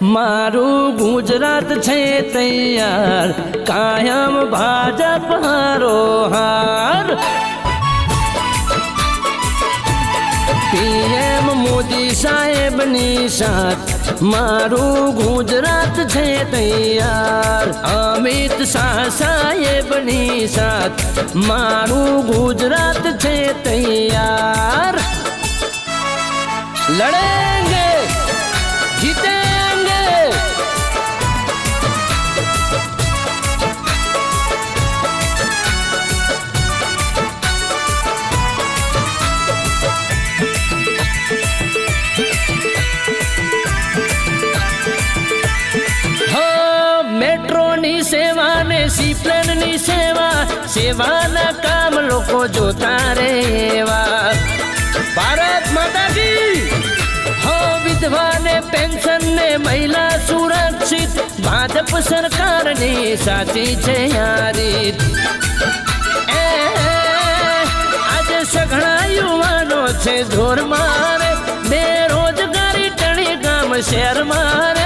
મારું ગુજરાત છે તૈયાર કાયમ ભાજપ હારો હાર પીએમ મોદી સાહેબની સાથ મારું ગુજરાત છે તૈયાર અમિત શાહ સાહેબની સાથ મારું ગુજરાત છે તૈયાર લડેંગે સી પ્લેનની સેવા, સેવાના કામ લોકો જોતા રહેવા. ભારત માતાજી! હો વિધવાને પેન્શન ને મહિલા સુરક્ષિત, ભાજપ સરકારની સાચી છે એ, આજે સઘળા યુવાનો છે ધોર મારે, બેરોજગારી ટણી ગામ શહેર મારે.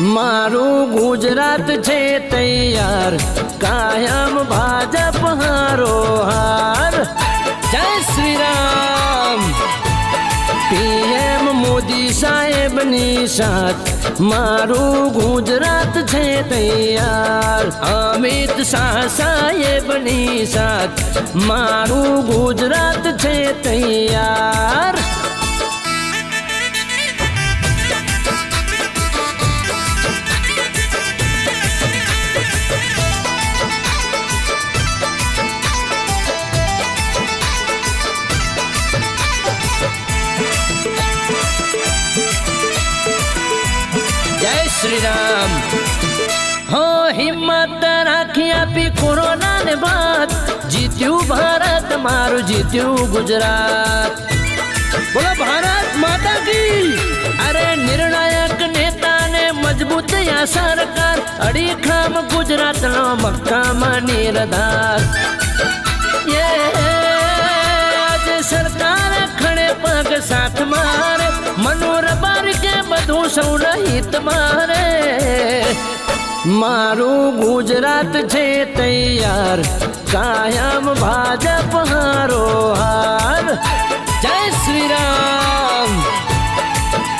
મારું ગુજરાત છે તૈયાર. કાયમ ભાજપ હારો હાર. જય શ્રી રામ પીએમ મોદી સાહેબની સાથ. મારું ગુજરાત છે તૈયાર. અમિત શાહ સાહેબની સાથ. મારું ગુજરાત છે તૈયાર. जय श्री राम हो हिम्मत राखिया पी कोरोना ने बात जीत्यू भारत, मारू जीत्यू गुजरात। बोलो भारत माता की। अरे निर्णायक नेता ने मज़बूत या सरकार। अड़ी खाम गुजरात नो मक्का मनी रदार। ये કે બધું સૌ રહિત મારે મારું ગુજરાત છે તૈયાર. કાયમ ભાજપ હારો હાર. જય શ્રી રામ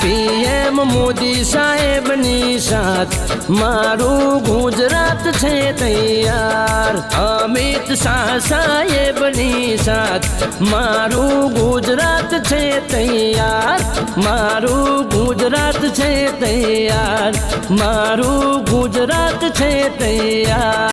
પીએમ મોદી સાહેબની સાથ. મારું ગુજરાત છે તૈયાર. અમિત શાહ સાહેબની સાથ. મારું ગુજરાત છે તૈયાર. મારું તૈયાર. મારું ગુજરાત છે તૈયાર.